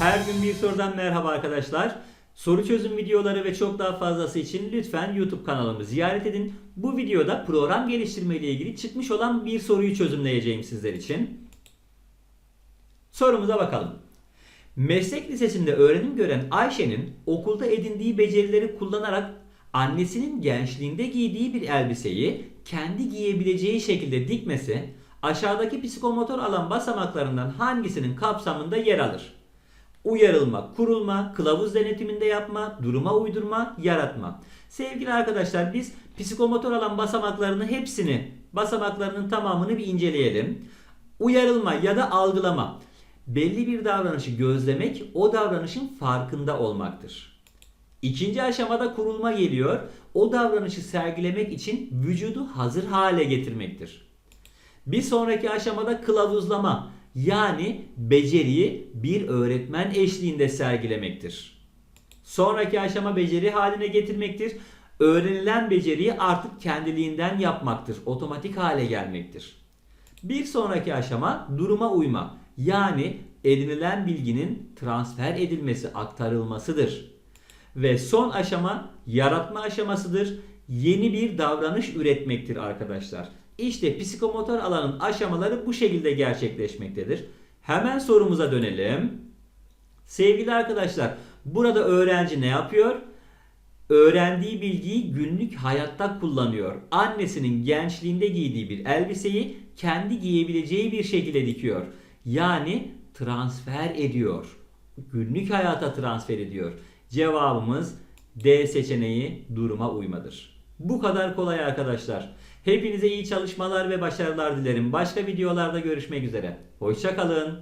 gün bir sorudan merhaba arkadaşlar. Soru çözüm videoları ve çok daha fazlası için lütfen YouTube kanalımı ziyaret edin. Bu videoda program geliştirme ile ilgili çıkmış olan bir soruyu çözümleyeceğim sizler için. Sorumuza bakalım. Meslek lisesinde öğrenim gören Ayşe'nin okulda edindiği becerileri kullanarak annesinin gençliğinde giydiği bir elbiseyi kendi giyebileceği şekilde dikmesi aşağıdaki psikomotor alan basamaklarından hangisinin kapsamında yer alır? Uyarılma, kurulma, kılavuz denetiminde yapma, duruma uydurma, yaratma. Sevgili arkadaşlar biz psikomotor alan basamaklarını hepsini, basamaklarının tamamını bir inceleyelim. Uyarılma ya da algılama. Belli bir davranışı gözlemek, o davranışın farkında olmaktır. İkinci aşamada kurulma geliyor. O davranışı sergilemek için vücudu hazır hale getirmektir. Bir sonraki aşamada kılavuzlama yani beceriyi bir öğretmen eşliğinde sergilemektir. Sonraki aşama beceri haline getirmektir. Öğrenilen beceriyi artık kendiliğinden yapmaktır. Otomatik hale gelmektir. Bir sonraki aşama duruma uyma. Yani edinilen bilginin transfer edilmesi, aktarılmasıdır. Ve son aşama yaratma aşamasıdır. Yeni bir davranış üretmektir arkadaşlar. İşte psikomotor alanın aşamaları bu şekilde gerçekleşmektedir. Hemen sorumuza dönelim. Sevgili arkadaşlar, burada öğrenci ne yapıyor? Öğrendiği bilgiyi günlük hayatta kullanıyor. Annesinin gençliğinde giydiği bir elbiseyi kendi giyebileceği bir şekilde dikiyor. Yani transfer ediyor. Günlük hayata transfer ediyor. Cevabımız D seçeneği duruma uymadır. Bu kadar kolay arkadaşlar. Hepinize iyi çalışmalar ve başarılar dilerim. Başka videolarda görüşmek üzere. Hoşçakalın.